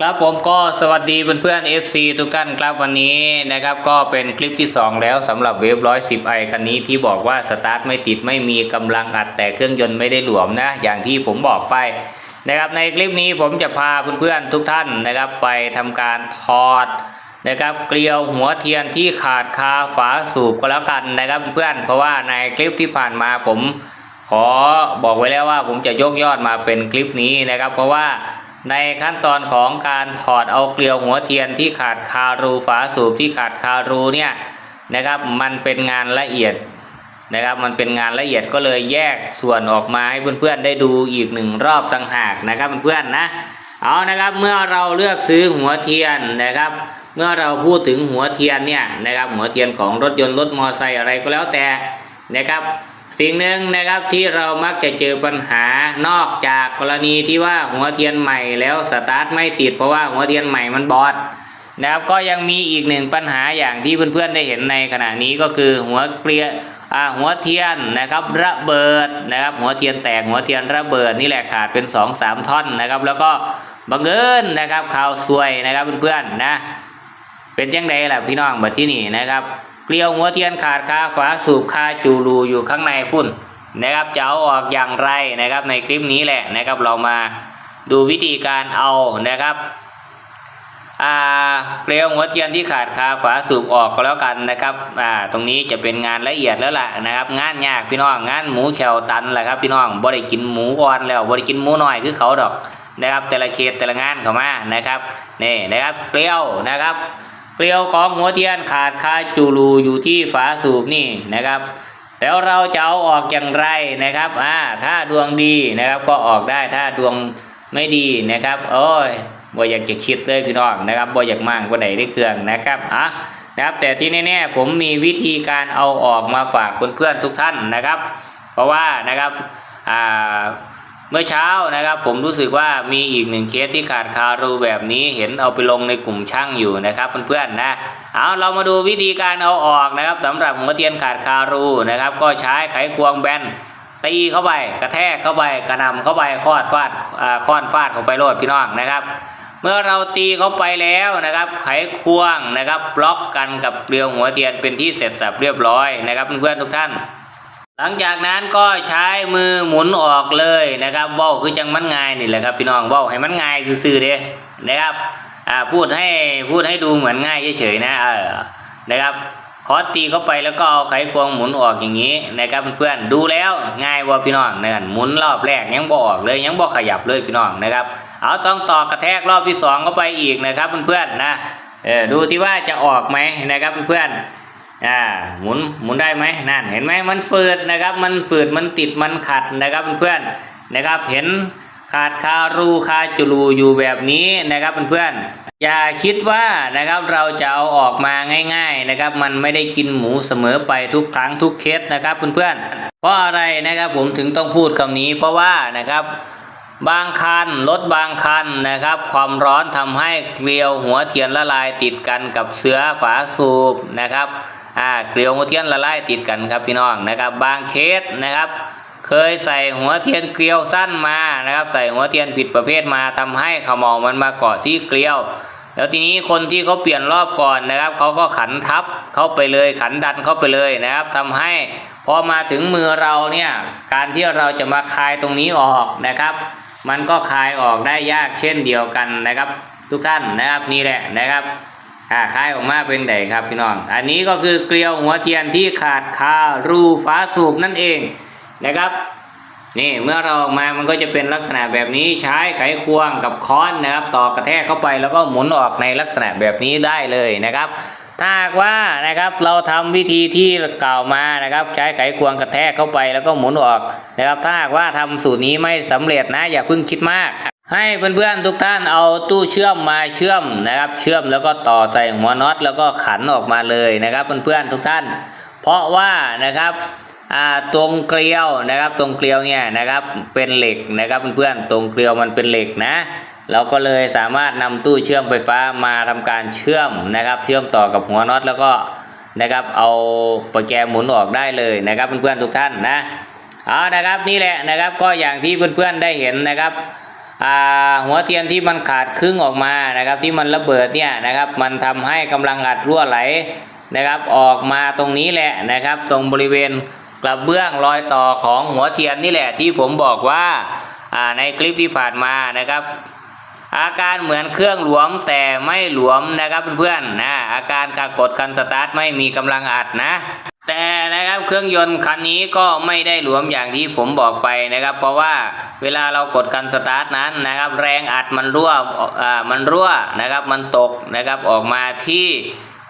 ครับผมก็สวัสดีเพื่อนๆ FC ทุกท่านครับวันนี้นะครับก็เป็นคลิปที่ 2 แล้วสำหรับเวฟร้อยสิบไอคันนี้ที่บอกว่าสตาร์ทไม่ติดไม่มีกำลังอัดแต่เครื่องยนต์ไม่ได้หลวมนะ อย่างที่ผมบอกไปนะครับในคลิปนี้ผมจะพาเพื่อนๆทุกท่านนะครับไปทำการถอดนะครับเกลียวหัวเทียนที่ขาดคาฝาสูบก็แล้วกันนะครับเพื่อนเพราะว่าในคลิปที่ผ่านมาผมขอบอกไว้แล้วว่าผมจะยกยอดมาเป็นคลิปนี้นะครับ เพราะว่า ในขั้นตอนของการถอดเอาเกลียวหัวเทียนที่ขาดคารูฝาสูบที่ขาดคารูเนี่ยนะครับมันเป็นงานละเอียดนะครับมันเป็นงานละเอียดก็เลยแยกส่วนออกมาให้เพื่อนๆได้ดูอีกหนึ่งรอบต่างหากนะครับเพื่อนๆนะเอานะครับเมื่อเราเลือกซื้อหัวเทียนนะครับ เมื่อเราพูดถึงหัวเทียนเนี่ยนะครับหัวเทียนของรถยนต์รถมอเตอร์ไซค์อะไรก็แล้วแต่นะครับ สิ่งหนึ่งนะครับที่เรามักจะเจอปัญหานอกจากกรณีที่ว่าหัวเทียนใหม่แล้วสตาร์ทไม่ติดเพราะว่าหัวเทียนใหม่มันบอดนะครับก็ยังมีอีกหนึ่งปัญหาอย่างที่เพื่อนๆได้เห็นในขณะนี้ก็คือหัวเกลียอ่าหัวเทียนนะครับระเบิดนะครับ หัวเทียนแตกหัวเทียนระเบิดนี่แหละขาดเป็น2อสามท่อนนะครับ แล้วก็บังเอิญนะครับข่าวซวยนะครับเพื่อนๆนะเป็นยังไงล่ะพี่น้องบัดที่นี่นะครับ เกลียวหัวเทียนขาดคาฝาสูบคาจูรูอยู่ข้างในพุ่นนะครับจะเอาออกอย่างไรนะครับในคลิปนี้แหละนะครับเรามาดูวิธีการเอานะครับอ่าเกลียวหัวเทียนที่ขาดคาฝาสูบออกก็แล้วกันนะครับอ่าตรงนี้จะเป็นงานละเอียดแล้วล่ะนะครับงานยากพี่น้องงานหมูแขวตันแหละครับพี่น้องบ่ได้กินหมูอ่อนแล้วบ่ได้กินหมูน้อยคือเขาดอกนะครับแต่ละเขตแต่ละงานเข้ามานะครับนี่นะครับเกลียวนะครับ เกลียวของหัวเทียนขาดคาจูรูอยู่ที่ฝาสูบนี่นะครับ แล้วเราจะเอาออกอย่างไรนะครับอ่าถ้าดวงดีนะครับก็ออกได้ถ้าดวงไม่ดีนะครับ โอ้ยบ่อยากจะคิดเลยพี่น้องนะครับบ่อยากมั่งบ่ได้ได้เครื่องนะครับอะนะครับ แต่ที่แน่ๆผมมีวิธีการเอาออกมาฝากเพื่อนๆทุกท่านนะครับ เพราะว่านะครับอ่า เมื่อเช้านะครับผมรู้สึกว่ามีอีกหนึ่งเคสที่ขาดคารูแบบนี้เห็นเอาไปลงในกลุ่มช่างอยู่นะครับเพื่อนๆนะเอาเรามาดูวิธีการเอาออกนะครับสำหรับหัวเทียนขาดคารูนะครับ ก็ใช้ไขควงแบนตีเข้าไปกระแทกเข้าไปกระนำเข้าไปคอดฟาดอ่าค้อนฟาดเข้าไปโลดพี่น้องนะครับ เมื่อเราตีเข้าไปแล้วนะครับ ไขควงนะครับบล็อกกันกับเกลียวหัวเทียนเป็นที่เสร็จสับเรียบร้อยนะครับเพื่อนๆทุกท่าน หลังจากนั้นก็ใช้มือหมุนออกเลยนะครับเว้าคือจังมันง่ายนี่แหละครับพี่น้องเว้าให้มันง่ายซื่อๆเด้นะครับอ่าพูดให้พูดให้ดูเหมือนง่ายเฉยๆนะเออนะครับขอตีเข้าไปแล้วก็เอาไขควงหมุนออกอย่างนี้นะครับเพื่อนๆดูแล้วง่ายว่าพี่น้องนะครับหมุนรอบแรกยังบ่ออกเลยยังบ่ขยับเลยพี่น้องนะครับ เอาต้องต่อกระแทกรอบที่สองเข้าไปอีกนะครับเพื่อนๆนะเออดูที่ว่าจะออกไหมนะครับเพื่อนๆ อ่าหมุนหมุนได้ไหมนั่นเห็นไหมมันฝืดนะครับ มันฝืดมันติดมันขัดนะครับเพื่อนๆนะครับเห็นขาดคารูคาจูรูอยู่แบบนี้นะครับเพื่อนๆอย่าคิดว่านะครับเราจะเอาออกมาง่าย ๆนะครับ มันไม่ได้กินหมูเสมอไปทุกครั้งทุกเคสนะครับเพื่อนๆเพราะอะไรนะครับผมถึงต้องพูดคำนี้ เพราะว่านะครับบางคันรถบางคันนะครับ ความร้อนทำให้เกลียวหัวเทียนละลายติดกันกับเสื้อฝาสูบนะครับ อ่าเกลียวหัวเทียนละลายติดกันครับพี่น้องนะครับ บางเคสนะครับ เคยใส่หัวเทียนเกลียวสั้นมานะครับ ใส่หัวเทียนผิดประเภทมาทำให้ขมเมามันมาเกาะที่เกลียว แล้วทีนี้คนที่เขาเปลี่ยนรอบก่อนนะครับเขาก็ขันทับเข้าไปเลยขันดันเข้าไปเลยนะครับทำให้พอมาถึงมือเราเนี่ยการที่เราจะมาคลายตรงนี้ออกนะครับ มันก็คลายออกได้ยากเช่นเดียวกันนะครับ ทุกท่านนะครับนี่แหละนะครับ อ่าคลายออกมาเป็นไดครับพี่น้อง อันนี้ก็คือเกลียวหัวเทียนที่ขาดคารูฝาสูบนั่นเองนะครับ นี่เมื่อเราออกมามันก็จะเป็นลักษณะแบบนี้ใช้ไขควงกับค้อนนะครับต่อกระแทกเข้าไปแล้วก็หมุนออกในลักษณะแบบนี้ได้เลยนะครับถ้าหากว่านะครับเราทำวิธีที่กล่าวมานะครับ ใช้ไขควงกระแทกเข้าไปแล้วก็หมุนออกนะครับ ถ้าหากว่าทำสูตรนี้ไม่สำเร็จนะอย่าเพิ่งคิดมาก ให้เพื่อนๆทุกท่านเอาตู้เชื่อมมาเชื่อมนะครับ เชื่อมแล้วก็ต่อใส่หัวน็อตแล้วก็ขันออกมาเลยนะครับ เพื่อนๆทุกท่าน เพราะว่านะครับตรงเกลียวนะครับ ตรงเกลียวเนี่ยนะครับเป็นเหล็กนะครับเพื่อนๆตรงเกลียวมันเป็นเหล็กนะ เราก็เลยสามารถนำตู้เชื่อมไฟฟ้ามาทำการเชื่อมนะครับ เชื่อมต่อกับหัวน็อตแล้วก็นะครับเอาโปรแกรมหมุนออกได้เลยนะครับเพื่อนๆทุกท่านนะเอานะครับนี่แหละนะครับก็อย่างที่เพื่อนๆได้เห็นนะครับ หัวเทียนที่มันขาดครึ่งออกมานะครับ ที่มันระเบิดเนี่ยนะครับ มันทำให้กำลังอัดรั่วไหลนะครับ ออกมาตรงนี้แหละนะครับ ตรงบริเวณกระเบื้องรอยต่อของหัวเทียนนี่แหละที่ผมบอกว่าในคลิปที่ผ่านมานะครับ อาการเหมือนเครื่องหลวมแต่ไม่หลวมนะครับเพื่อนๆนะอาการการกดคันสตาร์ทไม่มีกำลังอัดนะ แต่นะครับเครื่องยนต์คันนี้ก็ไม่ได้หลวมอย่างที่ผมบอกไปนะครับ เพราะว่าเวลาเรากดคันสตาร์ทนั้นนะครับ แรงอัดมันรั่วอ่ามันรั่วนะครับ มันตกนะครับออกมาที่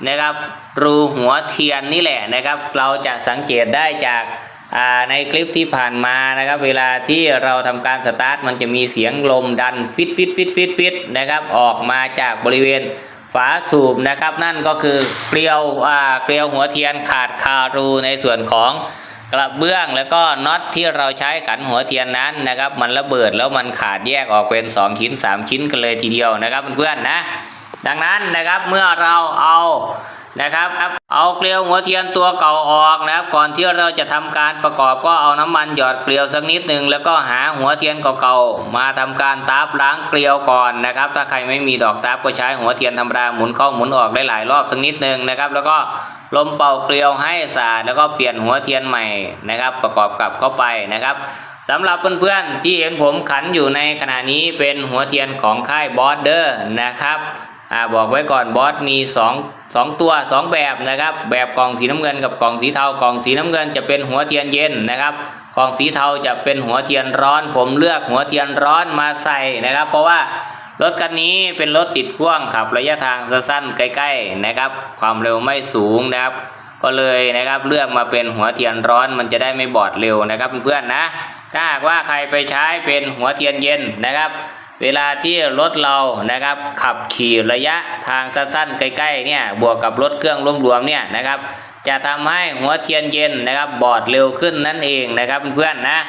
นะครับ รูหัวเทียนนี่แหละนะครับ เราจะสังเกตได้จากอ่าในคลิปที่ผ่านมานะครับ เวลาที่เราทำการสตาร์ทมันจะมีเสียงลมดันฟิตฟิตฟิตฟิตฟิตนะครับ ออกมาจากบริเวณ ฝาสูบนะครับ นั่นก็คือเกลียวอ่าเกลียวหัวเทียนขาดคารูในส่วนของกระเบื้องแล้วก็น็อตที่เราใช้ขันหัวเทียนนั้นนะครับ มันระเบิดแล้วมันขาดแยกออกเป็น 2 ชิ้น 3 ชิ้นกันเลยทีเดียวนะครับเพื่อนๆนะ ดังนั้นนะครับเมื่อเราเอา นะครับเอาเกลียวหัวเทียนตัวเก่าออกนะครับ ก่อนที่เราจะทำการประกอบก็เอาน้ำมันหยอดเกลียวสักนิดหนึ่งแล้วก็หาหัวเทียนเก่าๆมาทำการตาบล้างเกลียวก่อนนะครับ ถ้าใครไม่มีดอกตาบก็ใช้หัวเทียนธรรมดาหมุนเข้าหมุนออกได้หลายรอบสักนิดหนึ่งนะครับ แล้วก็ลมเป่าเกลียวให้สะอาดแล้วก็เปลี่ยนหัวเทียนใหม่นะครับ ประกอบกลับเข้าไปนะครับสำหรับเพื่อนๆที่เห็นผมขันอยู่ในขณะนี้เป็นหัวเทียนของค่ายบอสเดอร์นะครับอ่าบอกไว้ก่อนบอสมีสอง สองตัวสองแบบนะครับ แบบกล่องสีน้ำเงินกับกล่องสีเทากล่องสีน้ำเงินจะเป็นหัวเทียนเย็นนะครับ กล่องสีเทาจะเป็นหัวเทียนร้อน ผมเลือกหัวเทียนร้อนมาใส่นะครับ เพราะว่ารถคันนี้เป็นรถติดพ่วงขับระยะทางสั้นๆใกล้ๆนะครับ ความเร็วไม่สูงนะครับ ก็เลยนะครับเลือกมาเป็นหัวเทียนร้อนมันจะได้ไม่บอดเร็วนะครับเพื่อนๆนะ ถ้าหากว่าใครไปใช้เป็นหัวเทียนเย็นนะครับ เวลาที่รถเรานะครับ ขับขี่ระยะทางสั้นๆใกล้ๆเนี่ยบวกกับรถเครื่องรวมๆเนี่ยนะครับ จะทำให้หัวเทียนเย็นนะครับ บอดเร็วขึ้นนั่นเองนะครับเพื่อนๆนะ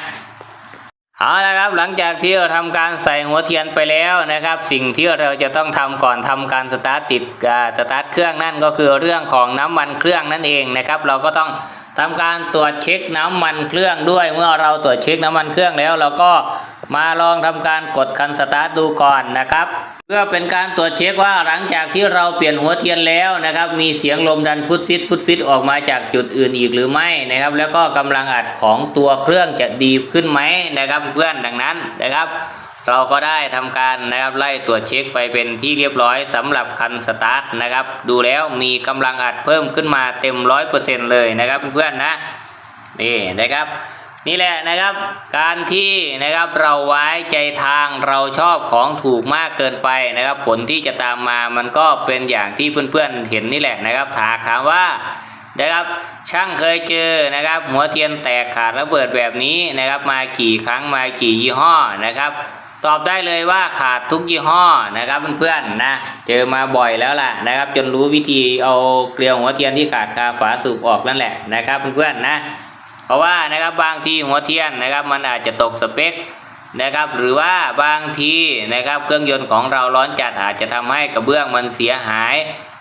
เอาละครับหลังจากที่เราทำการใส่หัวเทียนไปแล้วนะครับ สิ่งที่เราจะต้องทำก่อนทำการสตาร์ทติดอ่าสตาร์ทเครื่องนั่นก็คือเรื่องของน้ำมันเครื่องนั่นเองนะครับ เราก็ต้องทำการตรวจเช็คน้ำมันเครื่องด้วย เมื่อเราตรวจเช็คน้ำมันเครื่องแล้วเราก็ มาลองทำการกดคันสตาร์ทดูก่อนนะครับ เพื่อเป็นการตรวจเช็คว่าหลังจากที่เราเปลี่ยนหัวเทียนแล้วนะครับ มีเสียงลมดันฟุตฟิตฟุตฟิตออกมาจากจุดอื่นอีกหรือไม่นะครับ แล้วก็กำลังอัดของตัวเครื่องจะดีขึ้นไหมนะครับ เพื่อนดังนั้นนะครับ เราก็ได้ทำการนะครับไล่ตรวจเช็คไปเป็นที่เรียบร้อยสำหรับคันสตาร์ทนะครับ ดูแล้วมีกำลังอัดเพิ่มขึ้นมาเต็มร้อยเปอร์เซ็นเลยนะครับเพื่อนๆนะนี่นะครับ นี่แหละนะครับ การที่นะครับเราไว้ใจทางเราชอบของถูกมากเกินไปนะครับ ผลที่จะตามมามันก็เป็นอย่างที่เพื่อนๆเห็นนี่แหละนะครับถามถามว่านะครับช่างเคยเจอนะครับ หัวเทียนแตกขาดระเบิดแบบนี้นะครับ มากี่ครั้งมากี่ยี่ห้อนะครับ ตอบได้เลยว่าขาดทุกยี่ห้อนะครับเพื่อนๆนะเจอมาบ่อยแล้วล่ะนะครับ จนรู้วิธีเอาเกลียวหัวเทียนที่ขาดคาฝาสูบออกนั่นแหละนะครับเพื่อนๆนะ เพราะว่านะครับบางทีหัวเทียนนะครับมันอาจจะตกสเปคนะครับหรือว่าบางทีนะครับเครื่องยนต์ของเราร้อนจัดอาจจะทำให้กระเบื้องมันเสียหาย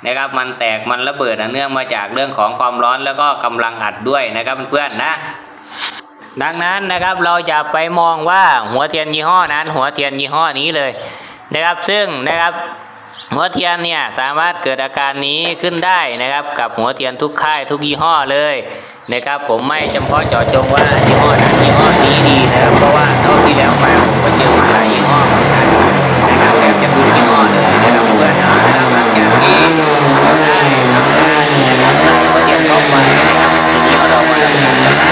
นะครับมันแตกมันระเบิดเนื่องมาจากเรื่องของความร้อนแล้วก็กำลังอัดด้วยนะครับเพื่อนๆนะ ดังนั้นนะครับเราจะไปมองว่าหัวเทียนยี่ห้อนั้น หัวเทียนยี่ห้อนี้เลยนะครับซึ่งนะครับหัวเทียนเนี่ยสามารถเกิดอาการนี้ขึ้นได้นะครับกับหัวเทียนทุกค่ายทุกยี่ห้อเลย นะครับ ผมไม่จำเพาะเจาะจงว่ายี่ห้อนั้นยี่ห้อนี้ดีนะครับเพราะว่าเท่าที่แล้วมาผมก็เจอมาหลายยี่ห้อเหมือนกันนะครับแบบจะทุกยี่ห้อเลยนะครับเพื่อนนะครับหลังจากที่เราได้ทำการนะครับใส่หัวเทียนเข้าไปนะครับทีนี้เรามาทำกา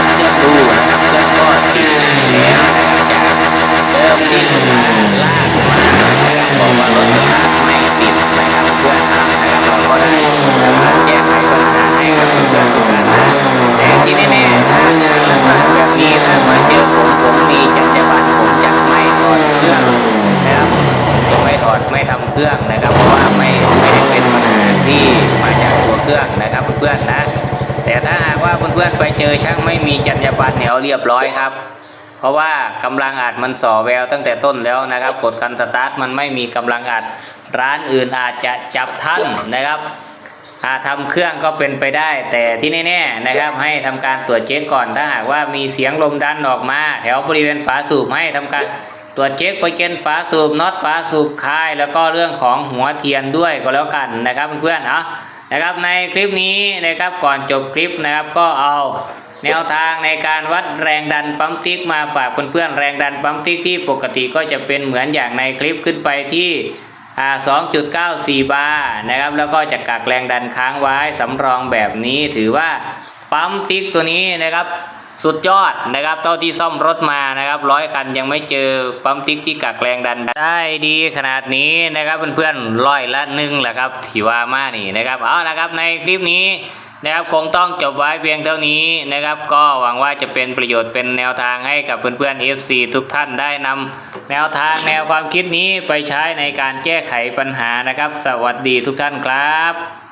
เครื่องนะครับ เพราะว่าไม่ไม่ได้เป็นปัญหาที่มาจากตัวเครื่องนะครับเพื่อนๆนะ แต่ถ้าหากว่าเพื่อนๆไปเจอช่างไม่มีจรรยาบรรณเนี่ยเอาเรียบร้อยครับ เพราะว่ากำลังอัดมันส่อแววตั้งแต่ต้นแล้วนะครับ กดคันสตาร์ทมันไม่มีกำลังอัดร้านอื่นอาจจะจับท่านนะครับถ้าทำเครื่องก็เป็นไปได้ แต่ที่แน่ๆนะครับ ให้ทำการตรวจเช็คก่อนถ้าหากว่ามีเสียงลมดันออกมา แถวบริเวณฝาสูบให้ทำการ ตรวจเช็คเปอร์เซ็นต์ฝาสูบน็อตฝาสูบคาย แล้วก็เรื่องของหัวเทียนด้วยก็แล้วกันนะครับเพื่อนๆเอานะครับในคลิปนี้นะครับก่อนจบคลิปนะครับก็เอาแนวทางในการวัดแรงดันปั๊มติ๊กมาฝากเพื่อนๆแรงดันปั๊มติ๊กที่ปกติก็จะเป็นเหมือนอย่างในคลิปขึ้นไปที่2.94 บาร์นะครับแล้วก็จะกักแรงดันค้างไว้สำรองแบบนี้ถือว่าปั๊มติ๊กตัวนี้นะครับ สุดยอดนะครับเท่าที่ซ่อมรถมานะครับร้อยคันยังไม่เจอปั๊มติ๊กที่กักแรงดันได้ดีขนาดนี้นะครับเพื่อนๆร้อยละหนึ่งแหละครับที่ว่ามานี่นะครับเอาละครับในคลิปนี้นะครับคงต้องจบไว้เพียงเท่านี้นะครับ ก็หวังว่าจะเป็นประโยชน์เป็นแนวทางให้กับเพื่อนๆ FC ทุกท่านได้นำแนวทางแนวความคิดนี้ไปใช้ในการแก้ไขปัญหานะครับ สวัสดีทุกท่านครับ